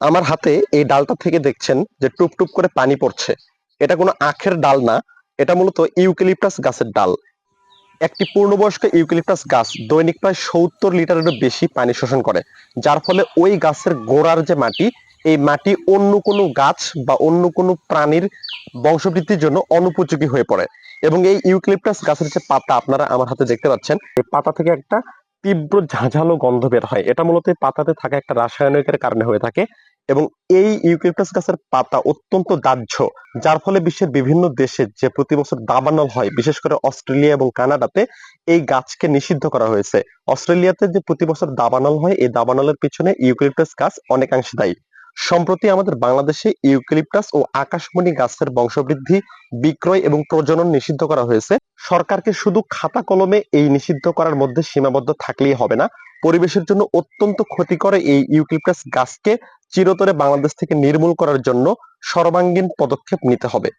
আমার হাতে এই ডালটা থেকে দেখছেন যে টুপ টুপ করে পানি পড়ছে। এটা কোনো আখের ডাল না, এটা মূলত ইউক্যালিপটাস গাছের ডাল। একটি পূর্ণবয়স্ক ইউক্যালিপটাস গাছ দৈনিক প্রায় সত্তর লিটারেরও বেশি পানি শোষণ করে, যার ফলে ওই গাছের গোড়ার যে মাটি, এই মাটি অন্য কোনো গাছ বা অন্য কোনো প্রাণীর বংশবৃদ্ধির জন্য অনুপযোগী হয়ে পড়ে। এবং এই ইউক্যালিপটাস গাছের যে পাতা আপনারা আমার হাতে দেখতে পাচ্ছেন, এই পাতা থেকে একটা তীব্র ঝাঁঝালো গন্ধ বের হয়। এটা মূলত পাতাতে থাকা একটা রাসায়নিকের কারণে হয়ে থাকে এবং এই ইউক্যালিপটাস গাছের পাতা অত্যন্ত দাহ্য, যার ফলে বিশ্বের বিভিন্ন দেশে যে প্রতি বছর দাবানল হয়, বিশেষ করে অস্ট্রেলিয়া এবং কানাডাতে, এই গাছকে নিষিদ্ধ করা হয়েছে। অস্ট্রেলিয়াতে যে প্রতি বছর দাবানল হয়, এই দাবানলের পিছনে ইউক্যালিপটাস গাছ অনেকাংশে দায়ী। সম্প্রতি আমাদের বাংলাদেশে ইউক্লিপটাস ও আকাশমণি গাছের বংশবৃদ্ধি, বিক্রয় এবং প্রজনন নিষিদ্ধ করা হয়েছে। সরকারকে শুধু খাতা কলমে এই নিষিদ্ধ করার মধ্যে সীমাবদ্ধ থাকলেই হবে না। পরিবেশের জন্য অত্যন্ত ক্ষতিকর এই ইউক্লিপটাস গাছকে চিরতরে বাংলাদেশ থেকে নির্মূল করার জন্য সর্বাঙ্গীন পদক্ষেপ নিতে হবে।